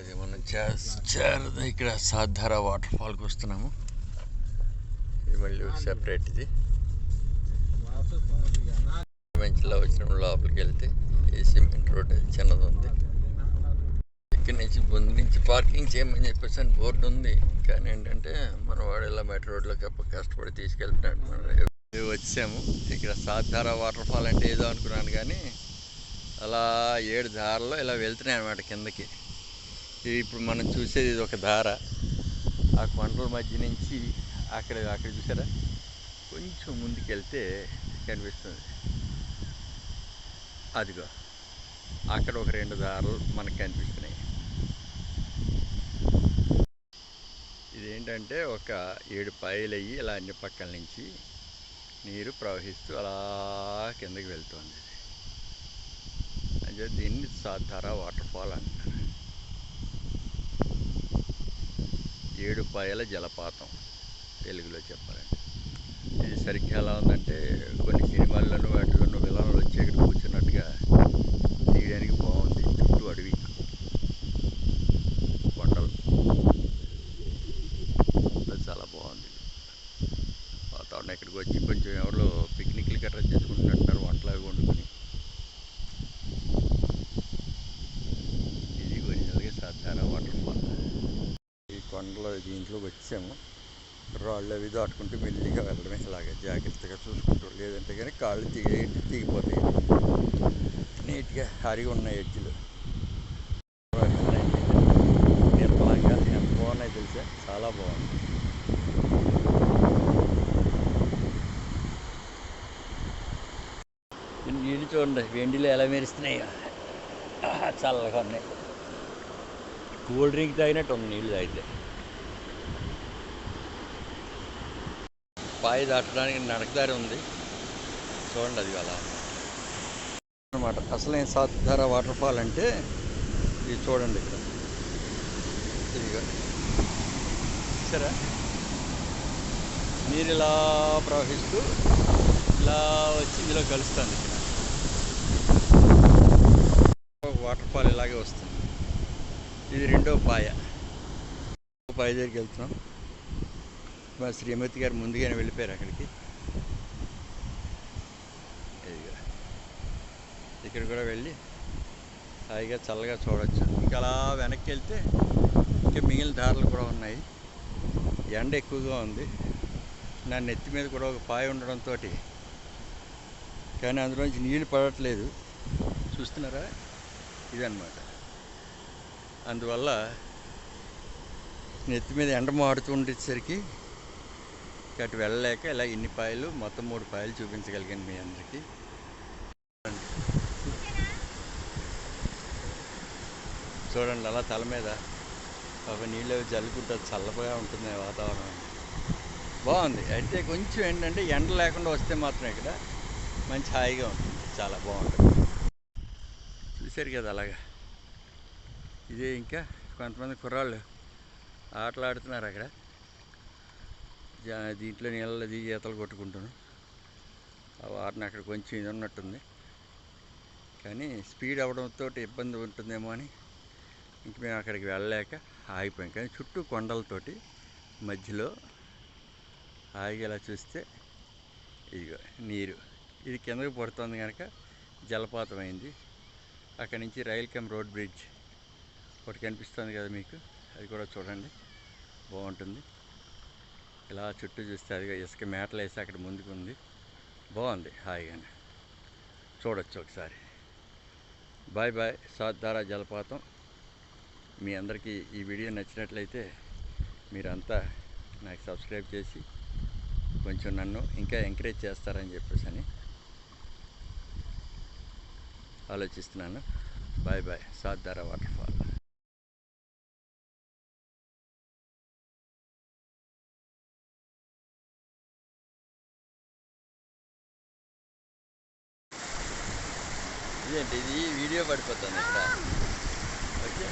అది మనం చేర ఇక్కడ సాధార వాటర్ ఫాల్కి వస్తున్నాము. ఇది మళ్ళీ సెపరేట్ ఇది. మంచిలో వచ్చిన లోపలికి వెళ్తే ఈ సిమెంట్ రోడ్ చిన్నది ఉంది. ఇక్కడి నుంచి ముందు నుంచి పార్కింగ్ చేయమని చెప్పేసి అని బోర్డు ఉంది. కానీ ఏంటంటే మన వాడు ఇలా మెట్రో రోడ్లోకి కప్ప కష్టపడి తీసుకెళ్తున్నాడు. మన వచ్చాము. ఇక్కడ సాధార వాటర్ ఫాల్ అంటే ఏదో అనుకున్నాను కానీ అలా ఏడు దారిలో ఇలా వెళ్తున్నాయి అనమాట కిందకి. ఇప్పుడు మనం చూసేది ఇది ఒక దార ఆ కొండల మధ్య నుంచి అక్కడ అక్కడ చూసారా? కొంచెం ముందుకెళ్తే కనిపిస్తుంది. అదిగో అక్కడ ఒక రెండు దారులు మనకు కనిపిస్తున్నాయి. ఇదేంటంటే ఒక ఏడు పాయలు అయ్యి ఇలా అన్ని పక్కల నుంచి నీరు ప్రవహిస్తూ అలా కిందకి వెళ్తుంది. అంటే దీన్ని సాధార వాటర్ ఫాల్ అంటారు. ఏడుపాయల జలపాతం తెలుగులో చెప్పాలంటే. ఇది సరిగ్గా ఎలా ఉందంటే కొన్ని సినిమాల్లోనూ వాటిలోనూ విలన్లు వచ్చి ఇక్కడ కూర్చున్నట్టుగా తీయడానికి బాగుంది. చుట్టూ అడవి. కొండలు. అది చాలా బాగుంది. వాతావరణం ఇక్కడికి వచ్చి కొంచెం ఎవరో పిక్నిక్లు గట్రా చేసుకుంటున్నట్టున్నారు. వంటలు అవి వండుకొని ఇది ఒరిజినల్గా సాధారణ వాటర్ ఫాల్ ఈ ఇంట్లోకి వచ్చాము రాళ్ళు అవి దాటుకుంటూ మెల్లిగా వెళ్ళడమే ఇలాగే. జాగ్రత్తగా చూసుకుంటూ లేదంటే కానీ కాళ్ళు తిగి తీగిపోతాయి. నీట్గా హరిగా ఉన్నాయి ఎడ్జులు నిర్మలంగా ఎంత బాగున్నాయి తెలుసా? చాలా బాగుంది నీళ్ళు చూడండి వెండిలో ఎలా మెరుస్తున్నాయో. చల్లగా ఉన్నాయి. కూల్ డ్రింక్ తాగినట్టు ఉంది నీళ్ళు తాగితే. పాయ దాటడానికి నడకదారి ఉంది. చూడండి అది అలా. అనమాట అసలైన సాధార వాటర్ ఫాల్ అంటే ఇది చూడండి ఇక్కడ. సరే నీరు ఇలా ప్రవహిస్తూ ఇలా వచ్చి ఇందులో కలుస్తుంది వాటర్ ఫాల్ ఇలాగే వస్తుంది. ఇది రెండో పాయ. పాయ దగ్గరికి వెళ్తున్నాం. మా శ్రీమతి గారు ముందుగానే వెళ్ళిపోయారు అక్కడికి. ఇక్కడ కూడా వెళ్ళి హాయిగా చల్లగా చూడవచ్చు ఇంకా అలా వెనక్కి వెళ్తే ఇంకా మిగిలిన దారులు కూడా ఉన్నాయి. ఎండ ఎక్కువగా ఉంది. నా నెత్తి మీద కూడా ఒక పాయ ఉండడంతో కానీ అందులోంచి నీళ్ళు పడట్లేదు. చూస్తున్నారా? ఇదన్నమాట. అందువల్ల నెత్తి మీద ఎండ మాడుతూ ఉండేసరికి అటు వెళ్ళలేక ఇలా ఇన్ని పాయలు మొత్తం మూడు పాయలు చూపించగలిగాను మీ అందరికీ. చూడండి అలా తల మీద ఒక నీళ్ళు అవి జల్లుకుంటే చల్లగా ఉంటుంది వాతావరణం. బాగుంది. అయితే కొంచెం ఏంటంటే ఎండ లేకుండా వస్తే మాత్రం ఇక్కడ మంచి హాయిగా ఉంటుంది. చాలా బాగుంటుంది. చూశారు కదా అలాగా? ఇదే ఇంకా కొంతమంది కుర్రాళ్ళు ఆటలు ఆడుతున్నారు అక్కడ. దీంట్లో నీళ్ళలో దిగి ఈతలు కొట్టుకుంటాను ఆ వారిని అక్కడ కొంచెం ఇది ఉన్నట్టుంది. కానీ స్పీడ్ అవడంతో ఇబ్బంది ఉంటుందేమో అని ఇంక మేము అక్కడికి వెళ్ళలేక ఆగిపోయాం. కానీ చుట్టూ కొండలతోటి మధ్యలో ఆగేలా చూస్తే ఇదిగో నీరు. ఇది కిందకి పడుతుంది కనుక జలపాతం అయింది. అక్కడి నుంచి రైల్ కమ్ రోడ్ బ్రిడ్జ్ ఒకటి కనిపిస్తుంది కదా మీకు? అది కూడా చూడండి. బాగుంటుంది. ఇలా చుట్టూ చూస్తే అదిగా ఇసుక మేటలు వేసి అక్కడ ముందుకు ఉంది బాగుంది హాయిగానే. చూడొచ్చు ఒకసారి. బాయ్ బాయ్ సాద్ధారా జలపాతం. మీ అందరికీ ఈ వీడియో నచ్చినట్లయితే మీరంతా నాకు సబ్స్క్రైబ్ చేసి కొంచెం నన్ను ఇంకా ఎంకరేజ్ చేస్తారని చెప్పేసి అని ఆలోచిస్తున్నాను. బాయ్ బాయ్ సాద్ధారా వాటర్ ఇదేంటి ఇది వీడియో పడిపోతుంది ఇక్కడ. ఓకే.